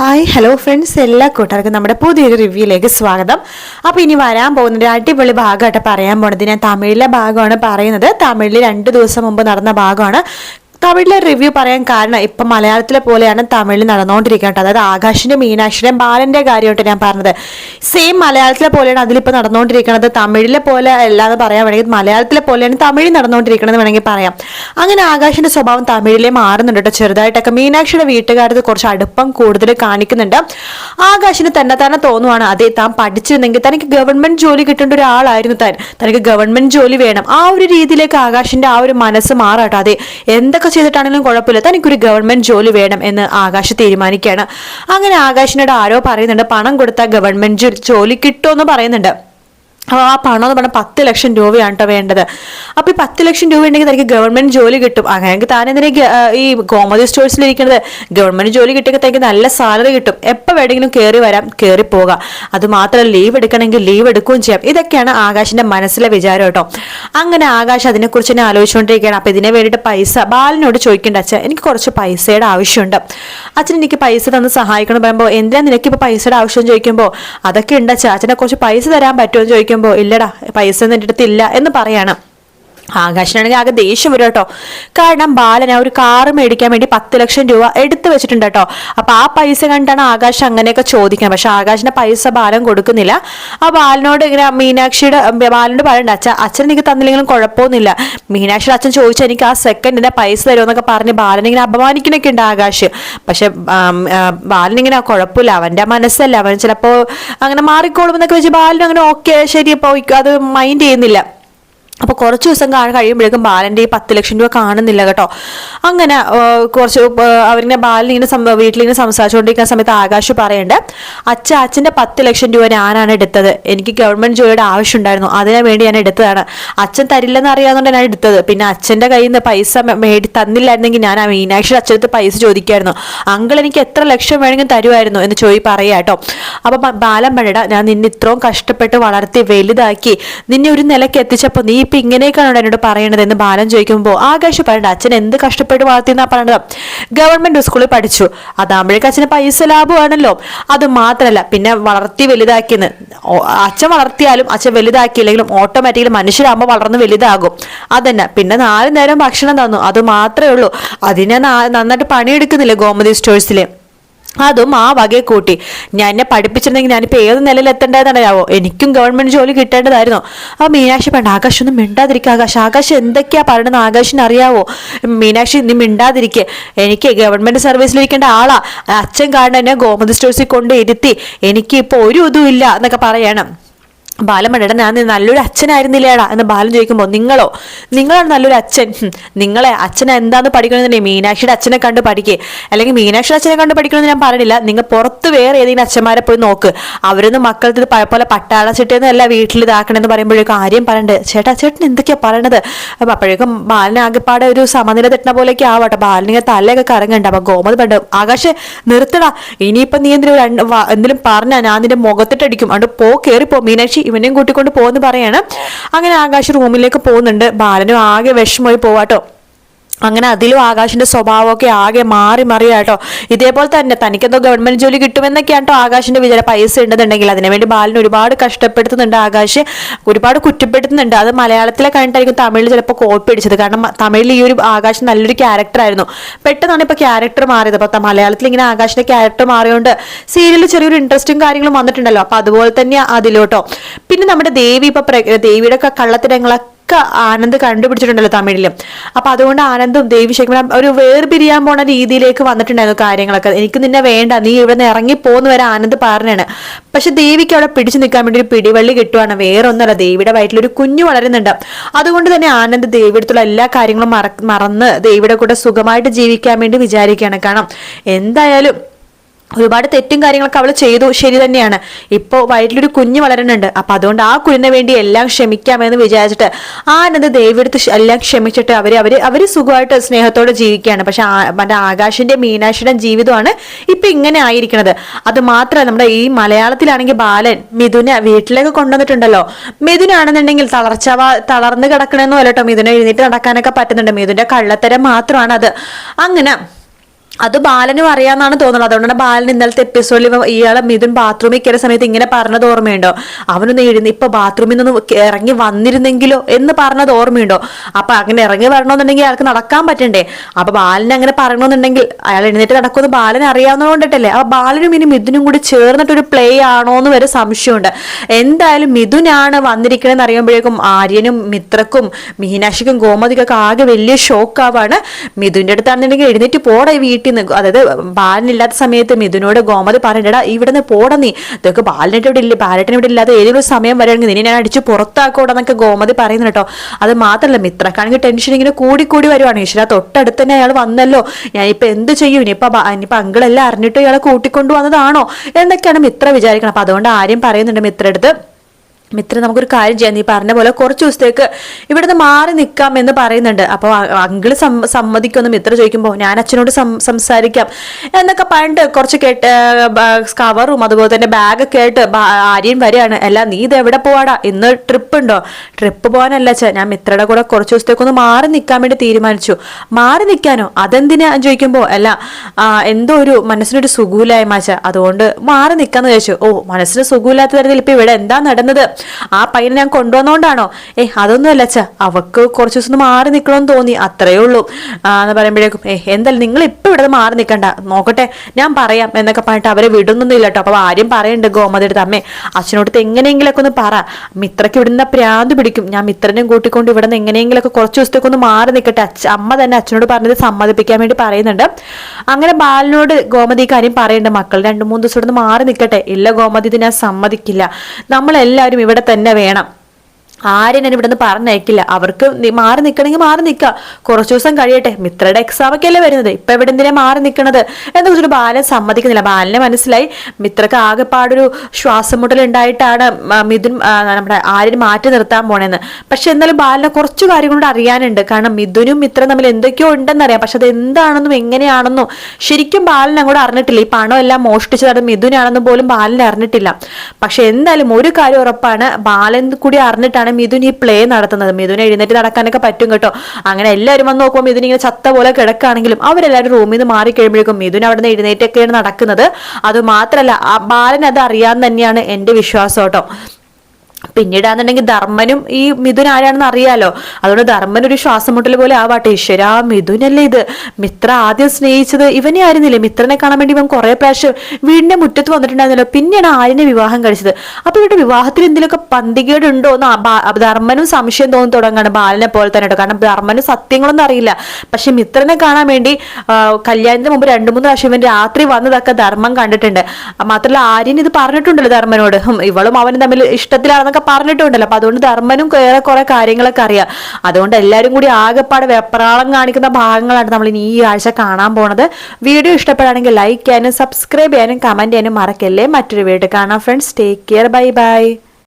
Hi hello friends എല്ലാ കൂട്ടുകാർക്കും നമ്മുടെ പുതിയൊരു റിവ്യൂയിലേക്ക് സ്വാഗതം. അപ്പോൾ ഇനി വരാൻ പോകുന്ന ഒരു അടിപൊളി ഭാഗമായിട്ട് പറയാൻ പോണത് ഞാൻ തമിഴിലെ ഭാഗമാണ് പറയുന്നത്. തമിഴിൽ രണ്ട് ദിവസം മുമ്പ് നടന്ന ഭാഗമാണ്. തമിഴിലെ റിവ്യൂ പറയാൻ കാരണം ഇപ്പം മലയാളത്തിലെ പോലെയാണ് തമിഴിൽ നടന്നുകൊണ്ടിരിക്കുന്നത്. അതായത് ആകാശിന്റെ മീനാക്ഷിയുടെ ബാലന്റെ കാര്യമായിട്ട് ഞാൻ പറഞ്ഞത്. സെയിം മലയാളത്തിലെ പോലെയാണ് അതിലിപ്പോൾ നടന്നുകൊണ്ടിരിക്കുന്നത്. തമിഴിലെ പോലെ അല്ലാതെ പറയാൻ വേണമെങ്കിൽ മലയാളത്തിലെ പോലെയാണ് തമിഴിൽ നടന്നുകൊണ്ടിരിക്കണമെന്ന് വേണമെങ്കിൽ പറയാം. അങ്ങനെ ആകാശിന്റെ സ്വഭാവം തമിഴിലെ മാറുന്നുണ്ട് കേട്ടോ ചെറുതായിട്ടൊക്കെ. മീനാക്ഷിയുടെ വീട്ടുകാരത് കുറച്ച് അടുപ്പം കൂടുതൽ കാണിക്കുന്നുണ്ട്. ആകാശിന് തന്നെ തന്നെ തോന്നുവാണ് അതെ താൻ പഠിച്ചിരുന്നെങ്കിൽ തനിക്ക് ഗവൺമെന്റ് ജോലി കിട്ടേണ്ട ഒരാളായിരുന്നു താൻ. തനിക്ക് ഗവൺമെന്റ് ജോലി വേണം. ആ ഒരു രീതിയിലേക്ക് ആകാശിന്റെ ആ ഒരു മനസ്സ് മാറാട്ടോ. അതെ എന്തൊക്കെ ചെയ്തിട്ടാണെങ്കിലും കുഴപ്പമില്ല. തനിക്കൊരു ഗവൺമെന്റ് ജോലി വേണം എന്ന് ആകാശ് തീരുമാനിക്കുകയാണ്. അങ്ങനെ ആകാശിനോട് ആരോ പറയുന്നുണ്ട് പണം കൊടുത്താൽ ഗവൺമെന്റ് ജോലി കിട്ടുമെന്ന് പറയുന്നുണ്ട്. അപ്പോൾ ആ പണം എന്ന് പറഞ്ഞാൽ പത്ത് ലക്ഷം രൂപയാണ് കേട്ടോ വേണ്ടത്. അപ്പോൾ ഈ പത്ത് ലക്ഷം രൂപ ഉണ്ടെങ്കിൽ തനിക്ക് ഗവൺമെന്റ് ജോലി കിട്ടും. അങ്ങനെയെങ്കിൽ താൻ ഈ കോമഡി സ്റ്റോഴ്സിലിരിക്കുന്നത് ഗവൺമെന്റ് ജോലി കിട്ടിയൊക്കെ തനിക്ക് നല്ല സാലറി കിട്ടും. എപ്പോൾ വേണമെങ്കിലും കയറി വരാം കയറി പോകാം. അതുമാത്രമല്ല ലീവ് എടുക്കണമെങ്കിൽ ലീവ് എടുക്കുകയും ചെയ്യാം. ഇതൊക്കെയാണ് ആകാശിന്റെ മനസ്സിലെ വിചാരം കേട്ടോ അങ്ങനെ ആകാശ് അതിനെക്കുറിച്ച് തന്നെ ആലോചിച്ചുകൊണ്ടിരിക്കുകയാണ്. അപ്പോൾ ഇതിനെ വേണ്ടിയിട്ട് പൈസ ബാലനോട് ചോദിക്കേണ്ട അച്ഛൻ എനിക്ക് കുറച്ച് പൈസയുടെ ആവശ്യമുണ്ട്. അച്ഛൻ എനിക്ക് പൈസ തന്ന് സഹായിക്കണം. പറയുമ്പോൾ നിനക്ക് ഇപ്പോൾ പൈസയുടെ ആവശ്യം? ചോദിക്കുമ്പോൾ അതൊക്കെ ഉണ്ട് അച്ഛൻ അച്ഛനെ കുറച്ച് പൈസ തരാൻ പറ്റുമോ? എന്ന് ചോദിക്കുമ്പോൾ ഇല്ലടാ പൈസ ഒന്നും എന്റെ അടുത്തില്ല എന്ന് പറയാണ്. ആകാശനാണെങ്കിൽ ആകെ ദേഷ്യം വരും കേട്ടോ. കാരണം ബാലൻ ആ ഒരു കാർ മേടിക്കാൻ വേണ്ടി പത്ത് ലക്ഷം രൂപ എടുത്തു വെച്ചിട്ടുണ്ട് കേട്ടോ. അപ്പൊ ആ പൈസ കണ്ടാണ് ആകാശ് അങ്ങനെയൊക്കെ ചോദിക്കുന്നത്. പക്ഷെ ആകാശിന്റെ പൈസ ബാലൻ കൊടുക്കുന്നില്ല. ആ ബാലനോട് ഇങ്ങനെ മീനാക്ഷിയുടെ ബാലനോട് പറയണ്ട. അച്ഛൻ അച്ഛൻ എനിക്ക് തന്നില്ലെങ്കിലും കുഴപ്പമൊന്നുമില്ല. മീനാക്ഷിയുടെ അച്ഛൻ ചോദിച്ചാൽ എനിക്ക് ആ സെക്കൻഡിന്റെ പൈസ തരുമെന്നൊക്കെ പറഞ്ഞ് ബാലൻ ഇങ്ങനെ അപമാനിക്കണൊക്കെ ഉണ്ട് ആകാശ്. പക്ഷെ ബാലൻ ഇങ്ങനെ കുഴപ്പമില്ല. അവന്റെ മനസ്സല്ല. അവൻ ചിലപ്പോ അങ്ങനെ മാറിക്കോളും എന്നൊക്കെ വെച്ച് ബാലൻ അങ്ങനെ ഓക്കെ ശരി അപ്പൊ അത് മൈൻഡ് ചെയ്യുന്നില്ല. അപ്പോൾ കുറച്ച് ദിവസം കാണാൻ കഴിയുമ്പോഴേക്കും ബാലന്റെ ഈ പത്ത് ലക്ഷം രൂപ കാണുന്നില്ല കേട്ടോ. അങ്ങനെ കുറച്ച് അവരിങ്ങനെ ബാലൻ ഇങ്ങനെ വീട്ടിലിങ്ങനെ സംസാരിച്ചുകൊണ്ടിരിക്കുന്ന സമയത്ത് ആകാശ് പറയണ്ട് അച്ഛ അച്ഛന്റെ പത്ത് ലക്ഷം രൂപ ഞാനാണ് എടുത്തത്. എനിക്ക് ഗവൺമെന്റ് ജോലിയുടെ ആവശ്യമുണ്ടായിരുന്നു. അതിനു വേണ്ടി ഞാൻ എടുത്തതാണ്. അച്ഛൻ തരില്ലെന്ന് അറിയാവുന്നതുകൊണ്ട് ഞാൻ എടുത്തത്. പിന്നെ അച്ഛന്റെ കയ്യിൽ നിന്ന് പൈസ മേടി തന്നില്ലായിരുന്നെങ്കിൽ ഞാൻ ആ മീനാക്ഷിയുടെ അച്ഛനടുത്ത് പൈസ ചോദിക്കായിരുന്നു അങ്കിൾ എനിക്ക് എത്ര ലക്ഷം വേണമെങ്കിലും തരുമായിരുന്നു? എന്ന് ചോദി പറയുക കേട്ടോ. അപ്പൊ ബാലം ബാലൻ പണിട ഞാൻ നിന്നെ ഇത്രയും കഷ്ടപ്പെട്ട് വളർത്തി വലുതാക്കി നിന്നെ ഒരു നിലയ്ക്ക് എത്തിച്ചപ്പോൾ നീ ഇപ്പൊ ഇങ്ങനെയൊക്കെയാണ് എന്നോട് പറയണത് എന്ന് ബാലൻ ചോദിക്കുമ്പോൾ ആകാശ് പറയണ്ട അച്ഛൻ എന്ത് കഷ്ടപ്പെട്ട് വളർത്തിയെന്നാ പറയണത്? ഗവൺമെന്റ് സ്കൂളിൽ പഠിച്ചു. അതാകുമ്പോഴേക്കും അച്ഛന് പൈസ ലാഭമാണല്ലോ. അത് മാത്രമല്ല പിന്നെ വളർത്തി വലുതാക്കിയെന്ന്. അച്ഛൻ വളർത്തിയാലും അച്ഛൻ വലുതാക്കിയില്ലെങ്കിലും ഓട്ടോമാറ്റിക്കലി മനുഷ്യരാകുമ്പോൾ വളർന്ന് വലുതാകും. അതന്നെ. പിന്നെ നാല് നേരം ഭക്ഷണം തന്നു. അത് മാത്രമേ ഉള്ളൂ. അതിനെ നന്നായിട്ട് പണിയെടുക്കുന്നില്ല ഗോമതി സ്റ്റോഴ്സിലെ അതും ആ വകയെ കൂട്ടി. ഞാൻ എന്നെ പഠിപ്പിച്ചിരുന്നെങ്കിൽ ഞാനിപ്പോൾ ഏത് നിലയിൽ എത്തേണ്ടതെന്നറിയാവോ എനിക്കും ഗവൺമെന്റ് ജോലി കിട്ടേണ്ടതായിരുന്നു. ആ മീനാക്ഷി പറഞ്ഞു ആകാശ് ഒന്നും മിണ്ടാതിരിക്കുക ആകാശ്. ആകാശ് എന്തൊക്കെയാ പറയണത് ആകാശിന് അറിയാവോ? മീനാക്ഷി നീ മിണ്ടാതിരിക്കുക എനിക്ക് ഗവൺമെന്റ് സർവീസിലിരിക്കേണ്ട ആളാ. അച്ഛൻ കാരണം എന്നെ ഗോമതി സ്റ്റോഴ്സിൽ കൊണ്ട് ഇരുത്തി. എനിക്ക് ഇപ്പോൾ ഒരു ഇതും ഇല്ല എന്നൊക്കെ പറയണം. ബാലമണിയുടെ ഞാൻ നല്ലൊരു അച്ഛനായിരുന്നില്ലേടാ എന്ന് ബാലൻ ചോദിക്കുമ്പോൾ നിങ്ങളോ? നിങ്ങളാണ് നല്ലൊരു അച്ഛൻ. നിങ്ങളെ അച്ഛനെ എന്താന്ന് പഠിക്കണമെന്നുണ്ടെങ്കിൽ മീനാക്ഷിയുടെ അച്ഛനെ കണ്ട് പഠിക്കേ. അല്ലെങ്കിൽ മീനാക്ഷിയുടെ അച്ഛനെ കണ്ട് പഠിക്കണമെന്ന് ഞാൻ പറഞ്ഞില്ല. നിങ്ങൾ പുറത്ത് വേറെ ഏതെങ്കിലും അച്ഛന്മാരെ പോയി നോക്ക്. അവരൊന്നും മക്കൾക്ക് ഇത് പോലെ പട്ടാള ചിട്ടയെന്നല്ല വീട്ടിൽ ഇതാക്കണമെന്ന് പറയുമ്പോഴേക്കും ആരെയും പറയണ്ട്. ചേട്ടാ ചേട്ടൻ എന്തൊക്കെയാ പറയണത്? അപ്പൊ അപ്പോഴേക്കും ബാലിനെ ആകെപ്പാടെ ഒരു സമനില തെറ്റണ പോലെയൊക്കെ ആവട്ടെ. ബാലിനെ തലയൊക്കെ കറങ്ങണ്ട. അപ്പൊ ഗോമത് പണ്ട് ആകാശെ നിർത്തടാ. ഇനിയിപ്പൊ നീ എന്തിനും എന്തെങ്കിലും പറഞ്ഞാ ഞാൻ നിന്റെ മുഖത്തിട്ടടിക്കും. അതുകൊണ്ട് പോ കയറിപ്പോ മീനാക്ഷി ഇവനെയും കൂട്ടിക്കൊണ്ട് പോകുന്നു പറയാണ്. അങ്ങനെ ആകാശ് റൂമിലേക്ക് പോകുന്നുണ്ട്. ബാലനും ആകെ വിഷമമായി പോവാട്ടോ. അങ്ങനെ അതിലും ആകാശിന്റെ സ്വഭാവമൊക്കെ ആകെ മാറി മറിയാട്ടോ ഇതേപോലെ തന്നെ തനിക്കെന്തോ ഗവൺമെന്റ് ജോലി കിട്ടുമെന്നൊക്കെയാണ് കേട്ടോ ആകാശിന്റെ വിചാരം പൈസ ഉണ്ടെന്നുണ്ടെങ്കിൽ അതിനുവേണ്ടി ബാലിന് ഒരുപാട് കഷ്ടപ്പെടുത്തുന്നുണ്ട് ആകാശ്. ഒരുപാട് കുറ്റപ്പെടുത്തുന്നുണ്ട്. അത് മലയാളത്തിലെ കണ്ടിട്ടായിരിക്കും തമിഴിൽ ചിലപ്പോൾ കോപ്പി അടിച്ചത് കാരണം തമിഴിൽ ഈ ഒരു ആകാശ് നല്ലൊരു ക്യാരക്ടർ ആയിരുന്നു. പെട്ടെന്നാണ് ഇപ്പൊ ക്യാരക്ടർ മാറിയത്. അപ്പൊ മലയാളത്തിൽ ഇങ്ങനെ ആകാശിന്റെ ക്യാരക്ടർ മാറിയോണ്ട് സീരിയലിൽ ചെറിയൊരു ഇൻട്രസ്റ്റും കാര്യങ്ങളും വന്നിട്ടുണ്ടല്ലോ. അപ്പൊ അതുപോലെ തന്നെ അതിലോട്ടോ. പിന്നെ നമ്മുടെ ദേവി ഇപ്പൊ ദേവിയുടെ ഒക്കെ കള്ളത്തിരങ്ങളൊക്കെ ഒക്കെ ആനന്ദ് കണ്ടുപിടിച്ചിട്ടുണ്ടല്ലോ തമിഴിലും. അപ്പൊ അതുകൊണ്ട് ആനന്ദും ദേവി ശരിക്കും ഒരു വേർപിരിയാൻ പോണ രീതിയിലേക്ക് വന്നിട്ടുണ്ടായിരുന്നു കാര്യങ്ങളൊക്കെ. എനിക്ക് നിന്നെ വേണ്ട നീ ഇവിടെ നിന്ന് ഇറങ്ങി പോകുന്ന വരെ ആനന്ദ് പറഞ്ഞാണ്. പക്ഷെ ദേവിക്ക് അവിടെ പിടിച്ചു നിൽക്കാൻ വേണ്ടി ഒരു പിടിവള്ളി കിട്ടുവാണ്. വേറെ ഒന്നുമല്ല ദേവിയുടെ വയറ്റിൽ ഒരു കുഞ്ഞു വളരുന്നുണ്ട്. അതുകൊണ്ട് തന്നെ ആനന്ദ് ദേവിയുടെ എല്ലാ കാര്യങ്ങളും മറ മറന്ന് ദേവിയുടെ കൂടെ സുഖമായിട്ട് ജീവിക്കാൻ വേണ്ടി വിചാരിക്കുകയാണ്. കാരണം എന്തായാലും ഒരുപാട് തെറ്റും കാര്യങ്ങളൊക്കെ അവൾ ചെയ്തു. ശരി തന്നെയാണ്. ഇപ്പോൾ വയറ്റിലൊരു കുഞ്ഞ് വളരുന്നുണ്ട്. അപ്പം അതുകൊണ്ട് ആ കുഞ്ഞിനെ വേണ്ടി എല്ലാം ക്ഷമിക്കാമെന്ന് വിചാരിച്ചിട്ട് ആനന്ദ് ദേവിയെടുത്ത് എല്ലാം ക്ഷമിച്ചിട്ട് അവർ അവർ അവർ സുഖമായിട്ട് സ്നേഹത്തോടെ ജീവിക്കുകയാണ്. പക്ഷെ മറ്റേ ആകാശിന്റെ മീനാക്ഷിയുടെ ജീവിതമാണ് ഇപ്പം ഇങ്ങനെ ആയിരിക്കണത്. അത് മാത്രമല്ല നമ്മുടെ ഈ മലയാളത്തിലാണെങ്കിൽ ബാലൻ മിഥുനെ വീട്ടിലേക്ക് കൊണ്ടുവന്നിട്ടുണ്ടല്ലോ. മിഥുനാണെന്നുണ്ടെങ്കിൽ തളർച്ച തളർന്ന് കിടക്കണമെന്നോ അല്ലട്ടോ മിഥുനെ എഴുന്നേറ്റ് നടക്കാനൊക്കെ പറ്റുന്നുണ്ട്. മിഥുന്റെ കള്ളത്തരം മാത്രമാണ് അത് അങ്ങനെ അത് ബാലനും അറിയാന്നാണ് തോന്നുന്നത്. അതുകൊണ്ടാണ് ബാലൻ ഇന്നലത്തെ എപ്പിസോഡിൽ ഇയാളെ മിഥുൻ ബാത്റൂമിൽ കയറിയ സമയത്ത് ഇങ്ങനെ പറഞ്ഞത് ഓർമ്മയുണ്ടോ? അവനൊന്ന് എഴുന്ന ഇപ്പൊ ബാത്റൂമിൽ നിന്ന് ഇറങ്ങി വന്നിരുന്നെങ്കിലോ എന്ന് പറഞ്ഞത് ഓർമ്മയുണ്ടോ? അപ്പൊ അങ്ങനെ ഇറങ്ങി വരണമെന്നുണ്ടെങ്കിൽ അയാൾക്ക് നടക്കാൻ പറ്റണ്ടേ? അപ്പൊ ബാലൻ അങ്ങനെ പറയണമെന്നുണ്ടെങ്കിൽ അയാൾ എഴുന്നേറ്റ് നടക്കുമെന്ന് ബാലൻ അറിയാവുന്നതുകൊണ്ടിട്ടല്ലേ അപ്പൊ ബാലനും ഇനി മിഥുനും കൂടി ചേർന്നിട്ടൊരു പ്ലേ ആണോ എന്ന് വരെ സംശയമുണ്ട്. എന്തായാലും മിഥുനാണ് വന്നിരിക്കണമെന്ന് അറിയുമ്പോഴേക്കും ആര്യനും മിത്രക്കും മീനാക്ഷിക്കും ഗോമതിക്കൊക്കെ ആകെ വലിയ ഷോക്ക് ആവാണ്. മിഥുന്റെ അടുത്താണെന്നുണ്ടെങ്കിൽ എഴുന്നേറ്റ് പോടെ ഈ നിന്ന് അതായത് ബാലനില്ലാത്ത സമയത്ത് മിഥുനോട് ഗോമതി പറയണ്ടടാ ഇവിടെ നിന്ന് പോടാ നീ. ഇതൊക്കെ ബാലനായിട്ട് ഇവിടെ ഇല്ല ബാലറ്റിന് ഇവിടെ ഇല്ലാതെ ഏതെങ്കിലും സമയം വരെയാണെങ്കിൽ നിന്നെ ഞാൻ അടിച്ച് പുറത്താക്കോടെന്നൊക്കെ ഗോമതി പറയുന്നു കേട്ടോ. അത് മാത്രമല്ല മിത്രക്കാണെങ്കിൽ ടെൻഷൻ ഇങ്ങനെ കൂടി കൂടി വരുവാണ്. ഈശ്വര തൊട്ടടുത്ത് തന്നെ അയാൾ വന്നല്ലോ. ഞാൻ ഇപ്പൊ എന്ത് ചെയ്യും? ഇനിയിപ്പൊ ഇനിയിപ്പോൾ ഇനിയിപ്പൊ അങ്കിളെല്ലാം അറിഞ്ഞിട്ട് ഇയാളെ കൂട്ടിക്കൊണ്ടു വന്നതാണോ എന്നൊക്കെയാണ് മിത്ര വിചാരിക്കണം അപ്പൊ അതുകൊണ്ട് ആരും പറയുന്നുണ്ട് മിത്ര അടുത്ത്. മിത്ര നമുക്കൊരു കാര്യം ചെയ്യാം. നീ പറഞ്ഞ പോലെ കുറച്ച് ദിവസത്തേക്ക് ഇവിടുന്ന് മാറി നിൽക്കാം എന്ന് പറയുന്നുണ്ട്. അപ്പോൾ അങ്കിൾ സമ്മതിക്കുമെന്ന് മിത്ര ചോദിക്കുമ്പോൾ ഞാൻ അച്ഛനോട് സംസാരിക്കാം എന്നൊക്കെ പണ്ട് കുറച്ച് കേട്ട് കവറും അതുപോലെ തന്നെ ബാഗൊക്കെ ആയിട്ട് ആര്യൻ വരികയാണ് അല്ല നീ ഇത് എവിടെ പോവാടാ? ഇന്ന് ട്രിപ്പ് ഉണ്ടോ? ട്രിപ്പ് പോകാനല്ല അച്ഛാ. ഞാൻ മിത്രയുടെ കൂടെ കുറച്ച് ദിവസത്തേക്കൊന്ന് മാറി നിൽക്കാൻ വേണ്ടി തീരുമാനിച്ചു. മാറി നിൽക്കാനോ? അതെന്തിനാ? ചോദിക്കുമ്പോൾ അല്ല എന്തോ ഒരു മനസ്സിനൊരു സുഖമില്ലായ്മ അച്ഛാ. അതുകൊണ്ട് മാറി നിൽക്കാന്ന് ചോദിച്ചു ഓ മനസ്സിന് സുഖമില്ലാത്ത തരത്തിൽ ഇപ്പൊ ഇവിടെ എന്താ നടന്നത്? ആ പയ്യനെ ഞാൻ കൊണ്ടുവന്നോണ്ടാണോ? ഏ അതൊന്നും അല്ല അച്ഛ. അവക്ക് കുറച്ച് ദിവസം മാറി നിൽക്കണമെന്ന് തോന്നി. അത്രയേ ഉള്ളൂ. എന്ന് പറയുമ്പോഴേക്കും ഏ എന്തായാലും നിങ്ങൾ ഇപ്പൊ ഇവിടെ മാറി നിൽക്കണ്ട നോക്കട്ടെ ഞാൻ പറയാം എന്നൊക്കെ പറഞ്ഞിട്ട് അവരെ വിടുന്നൊന്നുമില്ല കേട്ടോ. അപ്പൊ ആരും പറയുന്നുണ്ട് ഗോമതിയുടെ അമ്മേ അച്ഛനോടത്ത് എങ്ങനെയെങ്കിലൊക്കെ ഒന്ന് പറ. മിത്രക്ക് ഇവിടുന്ന് പ്രാന്ത് പിടിക്കും. ഞാൻ മിത്രനെയും കൂട്ടിക്കൊണ്ട് ഇവിടെ നിന്ന് എങ്ങനെയെങ്കിലൊക്കെ കുറച്ച് ദിവസത്തേക്ക് ഒന്ന് മാറി നിൽക്കട്ടെ അച്ഛ അമ്മ തന്നെ അച്ഛനോട് പറഞ്ഞത് സമ്മതിപ്പിക്കാൻ വേണ്ടി പറയുന്നുണ്ട്. അങ്ങനെ ബാലനോട് ഗോമതി കാര്യം പറയുന്നുണ്ട്. മക്കൾ രണ്ടു മൂന്ന് ദിവസം മാറി നിൽക്കട്ടെ ഇല്ല ഗോമതി ഇത് ഞാൻ സമ്മതിക്കില്ല. നമ്മളെല്ലാവരും ഇവിടെ തന്നെ വേണം. ആരും ഞാൻ ഇവിടെ നിന്ന് പറഞ്ഞയക്കില്ല. അവർക്ക് മാറി നിൽക്കണമെങ്കിൽ മാറി നിൽക്കുക കുറച്ച് ദിവസം കഴിയട്ടെ. മിത്രയുടെ എക്സാം ഒക്കെ അല്ലേ വരുന്നത്. ഇപ്പൊ എവിടെ എന്തിനാ മാറി നിൽക്കണത് എന്ന് വെച്ചിട്ട് ബാലൻ സമ്മതിക്കുന്നില്ല. ബാലനെ മനസ്സിലായി. മിത്രക്ക് ആകെപ്പാടൊരു ശ്വാസം മുട്ടൽ ഉണ്ടായിട്ടാണ് മിഥുൻ നമ്മുടെ ആര്യൻ മാറ്റി നിർത്താൻ പോണേന്ന്. പക്ഷെ എന്നാലും ബാലനെ കുറച്ചു കാര്യങ്ങളോട് അറിയാനുണ്ട്. കാരണം മിഥുനും മിത്രം തമ്മിൽ എന്തൊക്കെയോ ഉണ്ടെന്നറിയാം. പക്ഷെ അത് എന്താണെന്നും എങ്ങനെയാണെന്നും ശരിക്കും ബാലൻ അങ്ങോട്ട് അറിഞ്ഞിട്ടില്ല. ഈ പണം എല്ലാം മോഷ്ടിച്ചത് മിഥുനാണെന്നും പോലും ബാലൻ അറിഞ്ഞിട്ടില്ല. പക്ഷെ എന്തായാലും ഒരു കാര്യം ഉറപ്പാണ്. ബാലൻ കൂടി അറിഞ്ഞിട്ടാണ് മിഥുൻ ഈ പ്ലേ നടത്തുന്നത്? മിഥുൻ എഴുന്നേറ്റ് നടക്കാനൊക്കെ പറ്റും കേട്ടോ. അങ്ങനെ എല്ലാവരും വന്ന് നോക്കുമ്പോൾ മിഥുൻ ഇങ്ങനെ ചത്ത പോലെ കിടക്കുകയാണെങ്കിലും അവരെല്ലാവരും റൂമിൽ നിന്ന് മാറി കഴിയുമ്പോഴേക്കും മിഥുൻ അവിടെ നിന്ന് എഴുന്നേറ്റൊക്കെയാണ് നടക്കുന്നത്. അത് മാത്രമല്ല ആ ബാലൻ അത് അറിയാൻ തന്നെയാണ് എന്റെ വിശ്വാസം കേട്ടോ. പിന്നീടാന്നുണ്ടെങ്കിൽ ധർമ്മനും ഈ മിഥുൻ ആരാണെന്ന് അറിയാലോ. അതുകൊണ്ട് ധർമ്മൻ ഒരു ശ്വാസം മുട്ടൽ പോലെ ആവാട്ടെ. ഈശ്വര മിഥുനല്ലേ ഇത്. മിത്ര ആദ്യം സ്നേഹിച്ചത് ഇവനെ ആയിരുന്നില്ലേ? മിത്രനെ കാണാൻ വേണ്ടി ഇവൻ കുറെ പ്രാവശ്യം വീടിന്റെ മുറ്റത്ത് വന്നിട്ടുണ്ടായിരുന്നല്ലോ. പിന്നെയാണ് ആര്യനെ വിവാഹം കഴിച്ചത്. അപ്പൊ ഇവരുടെ വിവാഹത്തിൽ എന്തെങ്കിലുമൊക്കെ പന്തികേടുണ്ടോ എന്ന് ധർമ്മനും സംശയം തോന്നി തുടങ്ങാണ് ബാലനെ പോലെ തന്നെ കേട്ടോ. കാരണം ധർമ്മന് സത്യങ്ങളൊന്നും അറിയില്ല. പക്ഷെ മിത്രനെ കാണാൻ വേണ്ടി കല്യാണത്തിന് മുമ്പ് രണ്ടു മൂന്ന് പ്രാവശ്യം ഇവൻ രാത്രി വന്നതൊക്കെ ധർമ്മം കണ്ടിട്ടുണ്ട്. മാത്രമല്ല ആര്യൻ ഇത് പറഞ്ഞിട്ടുണ്ടല്ലോ ധർമ്മനോട്. ഇവളും അവനും തമ്മിൽ ഇഷ്ടത്തിലാണെന്നൊക്കെ പറഞ്ഞിട്ടുണ്ടല്ലോ. അപ്പൊ അതുകൊണ്ട് ധർമ്മനും ഏറെ കുറെ കാര്യങ്ങളൊക്കെ അറിയാം. അതുകൊണ്ട് എല്ലാവരും കൂടി ആകെപ്പാട് വെപ്രാളം കാണിക്കുന്ന ഭാഗങ്ങളാണ് നമ്മൾ ഇനി ഈ ആഴ്ച കാണാൻ പോണത്. വീഡിയോ ഇഷ്ടപ്പെടുകയാണെങ്കിൽ ലൈക്ക് ചെയ്യാനും സബ്സ്ക്രൈബ് ചെയ്യാനും കമന്റ് ചെയ്യാനും മറക്കല്ലേ. മറ്റൊരു വീഡിയോ കാണാം friends take care bye bye